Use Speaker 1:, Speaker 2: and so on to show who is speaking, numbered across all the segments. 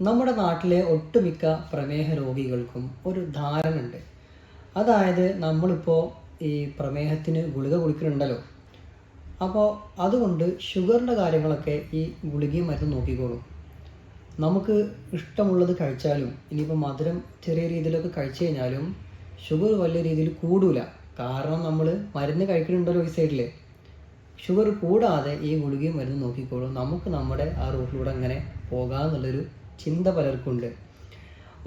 Speaker 1: നമ്മുടെ നാട്ടിലെ ഒട്ടുമിക്ക പ്രമേഹ രോഗികൾക്കും ഒരു ധാരണ ഉണ്ട് അതായത് നമ്മളിപ്പോൾ ഈ പ്രമേഹത്തിന് ഗുളിക കുടിക്കുന്നുണ്ടല്ലോ. അപ്പോൾ അതുകൊണ്ട് ഷുഗറിന്റെ കാര്യങ്ങളൊക്കെ ഈ ഗുളികയും മരുന്ന് നോക്കിക്കോളും. നമുക്ക് ഇഷ്ടമുള്ളത് കഴിച്ചാലും ഇനിയിപ്പോൾ മധുരം ചെറിയ രീതിയിലൊക്കെ കഴിച്ചു കഴിഞ്ഞാലും ഷുഗർ വലിയ രീതിയിൽ കൂടൂല. കാരണം നമ്മൾ മരുന്ന് കഴിക്കുന്നുണ്ടല്ലോ ഈ സൈഡിൽ ഷുഗർ കൂടാതെ ഈ ഗുളികയും മരുന്ന് നോക്കിക്കോളും. നമുക്ക് നമ്മുടെ ആ റൂട്ടിലൂടെ അങ്ങനെ പോകാമെന്നുള്ളൊരു ചിന്ത പലർക്കും ഉണ്ട്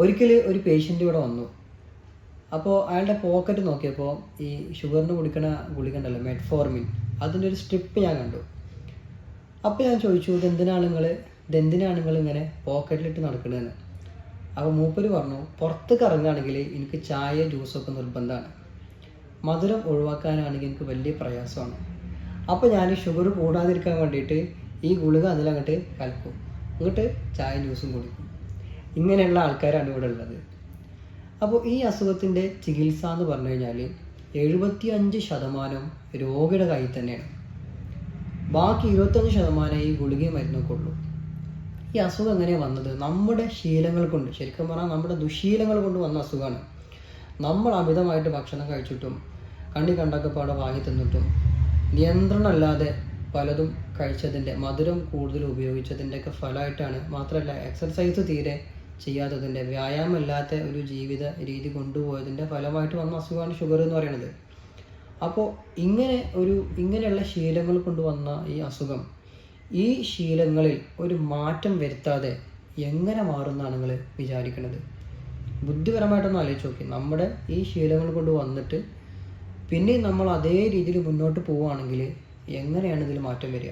Speaker 1: ഒരിക്കൽ ഒരു പേഷ്യന്റ് ഇവിടെ വന്നു. അപ്പോൾ അയാളുടെ പോക്കറ്റ് നോക്കിയപ്പോൾ ഈ ഷുഗറിന് കുടിക്കണ ഗുളിക ഉണ്ടല്ലോ മെഡ്ഫോർമിൻ അതിന്റെ ഒരു സ്ട്രിപ്പ് ഞാൻ കണ്ടു. അപ്പോൾ ഞാൻ ചോദിച്ചു ഇതെന്തിനാണ് നിങ്ങൾ ഇതെന്തിനാണ് നിങ്ങൾ ഇങ്ങനെ പോക്കറ്റിലിട്ട് നടക്കണതെന്ന് അപ്പോൾ മൂപ്പര് പറഞ്ഞു പുറത്തേക്ക് ഇറങ്ങുകയാണെങ്കിൽ എനിക്ക് ചായ ജ്യൂസൊക്കെ നിർബന്ധമാണ്. മധുരം ഒഴിവാക്കാനാണെങ്കിൽ എനിക്ക് വലിയ പ്രയാസമാണ്. അപ്പോൾ ഞാൻ ഷുഗർ കൂടാതിരിക്കാൻ വേണ്ടിയിട്ട് ഈ ഗുളിക അതിലങ്ങോട്ട് കലക്കും. എന്നിട്ട് ചായ ജ്യൂസും കുടിക്കും ഇങ്ങനെയുള്ള ആൾക്കാരാണ് ഇവിടെ ഉള്ളത്. അപ്പോൾ ഈ അസുഖത്തിന്റെ ചികിത്സ എന്ന് പറഞ്ഞു കഴിഞ്ഞാൽ എഴുപത്തി അഞ്ച് ശതമാനം രോഗിയുടെ കയ്യിൽ തന്നെയാണ്. ബാക്കി ഇരുപത്തഞ്ച് ശതമാനം ഈ ഗുളികയും മരുന്നൊക്കെ ഉള്ളൂ. ഈ അസുഖം എങ്ങനെയാണ് വന്നത്? നമ്മുടെ ശീലങ്ങൾ കൊണ്ട് ശരിക്കും പറഞ്ഞാൽ നമ്മുടെ ദുശീലങ്ങൾ കൊണ്ട് വന്ന അസുഖമാണ്. നമ്മൾ അമിതമായിട്ട് ഭക്ഷണം കഴിച്ചിട്ടും കണ്ണി കണ്ടൊക്കെ പാടെ വാങ്ങി തിന്നിട്ടും നിയന്ത്രണമല്ലാതെ പലതും കഴിച്ചതിന്റെ മധുരം കൂടുതൽ ഉപയോഗിച്ചതിന്റെ ഒക്കെ ഫലമായിട്ടാണ്. മാത്രമല്ല എക്സർസൈസ് തീരെ ചെയ്യാത്തതിന്റെ വ്യായാമമില്ലാത്ത ഒരു ജീവിത രീതി കൊണ്ടുപോയതിന്റെ ഫലമായിട്ട് വന്ന അസുഖമാണ് ഷുഗർ എന്ന് പറയുന്നത്. അപ്പോൾ ഇങ്ങനെ ഒരു ഇങ്ങനെയുള്ള ശീലങ്ങൾ കൊണ്ടുവന്ന ഈ അസുഖം ഈ ശീലങ്ങളിൽ ഒരു മാറ്റം വരുത്താതെ എങ്ങനെ മാറുമെന്നാണ് നിങ്ങൾ വിചാരിക്കുന്നത്? ബുദ്ധിപരമായിട്ടൊന്ന് ആലോചിച്ച് നോക്കി. നമ്മുടെ ഈ ശീലങ്ങൾ കൊണ്ട് വന്നിട്ട് പിന്നെ നമ്മൾ അതേ രീതിയിൽ മുന്നോട്ട് പോവുകയാണെങ്കിൽ എങ്ങനെയാണ് ഇതിൽ മാറ്റം വരിക?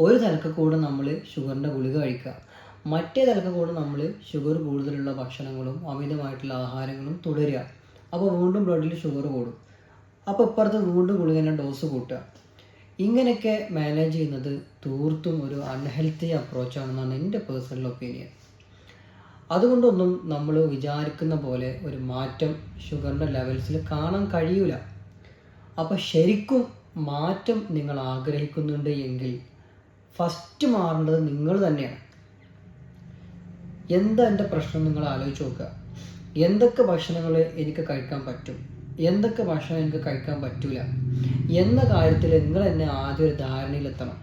Speaker 1: ഒരു തലക്കക്കൂടെ നമ്മൾ ഷുഗറിന്റെ ഗുളിക കഴിക്കുക. മറ്റേ തലക്കക്കൂടെ നമ്മൾ ഷുഗർ കൂടുതലുള്ള ഭക്ഷണങ്ങളും അമിതമായിട്ടുള്ള ആഹാരങ്ങളും തുടരുക. അപ്പോൾ വീണ്ടും ബ്ലഡിൽ ഷുഗർ കൂടും. അപ്പോൾ ഇപ്പുറത്ത് വീണ്ടും ഗുളികന്റെ ഡോസ് കൂട്ടുക. ഇങ്ങനെയൊക്കെ മാനേജ് ചെയ്യുന്നത് തീർത്തും ഒരു അൺഹെൽത്തി അപ്രോച്ചാണെന്നാണ് എന്റെ പേഴ്സണൽ ഒപ്പീനിയൻ അതുകൊണ്ടൊന്നും നമ്മൾ വിചാരിക്കുന്ന പോലെ ഒരു മാറ്റം ഷുഗറിന്റെ ലെവൽസിൽ കാണാൻ കഴിയൂല. അപ്പോൾ ശരിക്കും മാറ്റം നിങ്ങൾ ആഗ്രഹിക്കുന്നുണ്ട് എങ്കിൽ ഫസ്റ്റ് മാറേണ്ടത് നിങ്ങൾ തന്നെയാണ്. എന്താ എന്റെ പ്രശ്നം നിങ്ങൾ ആലോചിച്ച് നോക്കുക. എന്തൊക്കെ ഭക്ഷണങ്ങൾ എനിക്ക് കഴിക്കാൻ പറ്റും? എന്തൊക്കെ ഭക്ഷണം എനിക്ക് കഴിക്കാൻ പറ്റൂല? എന്ന കാര്യത്തിൽ നിങ്ങൾ എന്നെ ആദ്യം ഒരു ധാരണയിലെത്തണം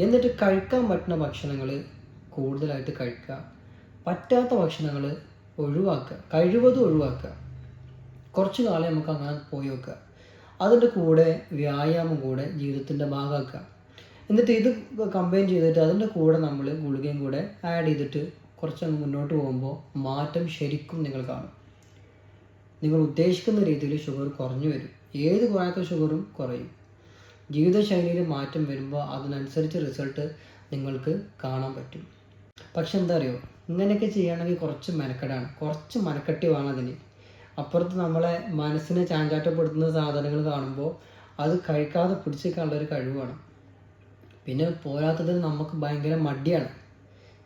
Speaker 1: എന്നിട്ട് കഴിക്കാൻ പറ്റുന്ന ഭക്ഷണങ്ങൾ കൂടുതലായിട്ട് കഴിക്കുക. പറ്റാത്ത ഭക്ഷണങ്ങൾ ഒഴിവാക്കുക. കഴിവതും ഒഴിവാക്കുക. കുറച്ച് കാലം നമുക്ക് അങ്ങനെ പോയി വെക്കുക അതിന്റെ കൂടെ വ്യായാമം കൂടെ ജീവിതത്തിന്റെ ഭാഗമാക്കുക. എന്നിട്ട് ഇത് കമ്പൈൻ ചെയ്തിട്ട് അതിന്റെ കൂടെ നമ്മൾ ഗുളികയും കൂടെ ആഡ് ചെയ്തിട്ട് കുറച്ചങ്ങ് മുന്നോട്ട് പോകുമ്പോൾ മാറ്റം ശരിക്കും നിങ്ങൾ കാണും. നിങ്ങൾ ഉദ്ദേശിക്കുന്ന രീതിയിൽ ഷുഗർ കുറഞ്ഞു വരും. ഏത് കുറയാത്ത ഷുഗറും കുറയും. ജീവിതശൈലിയിൽ മാറ്റം വരുമ്പോൾ അതിനനുസരിച്ച് റിസൾട്ട് നിങ്ങൾക്ക് കാണാൻ പറ്റും. പക്ഷെ എന്താ അറിയോ? ഇങ്ങനെയൊക്കെ ചെയ്യുകയാണെങ്കിൽ കുറച്ച് മെനക്കെടാണ്. കുറച്ച് മനക്കെട്ടി വേണം അതിന്. അപ്പുറത്ത് നമ്മളെ മനസ്സിനെ ചാഞ്ചാട്ടപ്പെടുത്തുന്ന സാധനങ്ങൾ കാണുമ്പോൾ അത് കഴിക്കാതെ പിടിച്ചേക്കാനുള്ള ഒരു കഴിവ് വേണം പിന്നെ പോരാത്തതിന് നമുക്ക് ഭയങ്കര മടിയാണ്.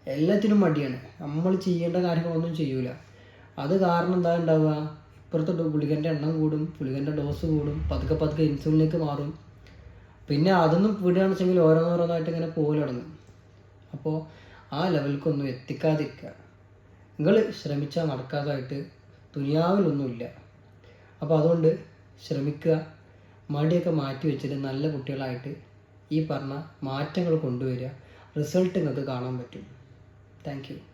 Speaker 1: എല്ലാത്തിനും മടിയാണ്. നമ്മൾ ചെയ്യേണ്ട കാര്യങ്ങളൊന്നും ചെയ്യൂല. അത് കാരണം എന്താ ഉണ്ടാവുക? ഇപ്പുറത്തെ ഗുളികന്റെ എണ്ണം കൂടും ഗുളികന്റെ ഡോസ് കൂടും പതുക്കെ പതുക്കെ ഇൻസുലിനേക്ക് മാറും. പിന്നെ അതൊന്നും വിടുകയാണെന്ന് വെച്ചെങ്കിൽ ഓരോന്നോരോന്നായിട്ട് ഇങ്ങനെ പോകൽ തുടങ്ങും. അപ്പോൾ ആ ലെവലിലേക്കൊന്നും എത്തിക്കാതിരിക്കുക. നിങ്ങൾ ശ്രമിച്ചാൽ നടക്കാതായിട്ട് ദുനിയാവിലൊന്നുമില്ല അപ്പോൾ അതുകൊണ്ട് ശ്രമിക്കുക. മടിയൊക്കെ മാറ്റി വെച്ചിട്ട് നല്ല കുട്ടികളായിട്ട് ഈ പറഞ്ഞ മാറ്റങ്ങൾ കൊണ്ടുവരിക. റിസൾട്ട് നിങ്ങൾക്ക് കാണാൻ പറ്റും. താങ്ക്